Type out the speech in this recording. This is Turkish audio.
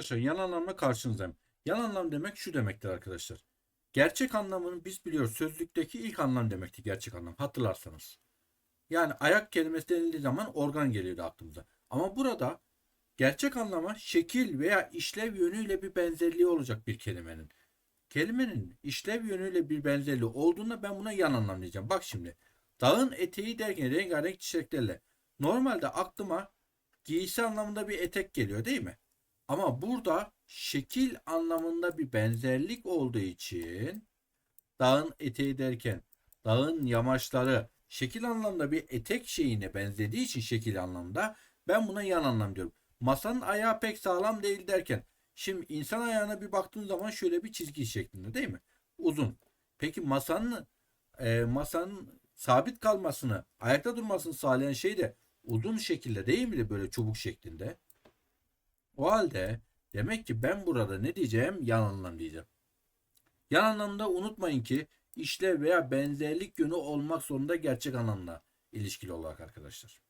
arkadaşlar yan anlamla karşınızdayım. Yan anlam demek şu demektir arkadaşlar. Gerçek anlamını biz biliyoruz. Sözlükteki ilk anlam demekti gerçek anlam. Hatırlarsanız. Yani ayak kelimesi denildiği zaman organ geliyordu aklımıza. Ama burada gerçek anlama şekil veya işlev yönüyle bir benzerliği olacak bir kelimenin. Kelimenin işlev yönüyle bir benzerliği olduğunda ben buna yan anlam diyeceğim. Bak şimdi. Dağın eteği derken rengarenk çiçeklerle. Normalde aklıma giysi anlamında bir etek geliyor değil mi? Ama burada şekil anlamında bir benzerlik olduğu için dağın eteği derken dağın yamaçları şekil anlamda bir etek şeyine benzediği için şekil anlamda ben buna yan anlam diyorum. Masanın ayağı pek sağlam değil derken şimdi insan ayağına bir baktığın zaman şöyle bir çizgi şeklinde değil mi? Uzun. Peki masanın e, masanın sabit kalmasını, ayakta durmasını sağlayan şey de uzun şekilde değil mi böyle çubuk şeklinde? O halde demek ki ben burada ne diyeceğim? Yan anlam diyeceğim. Yan anlamda unutmayın ki işlev veya benzerlik yönü olmak zorunda gerçek anlamda ilişkili olarak arkadaşlar.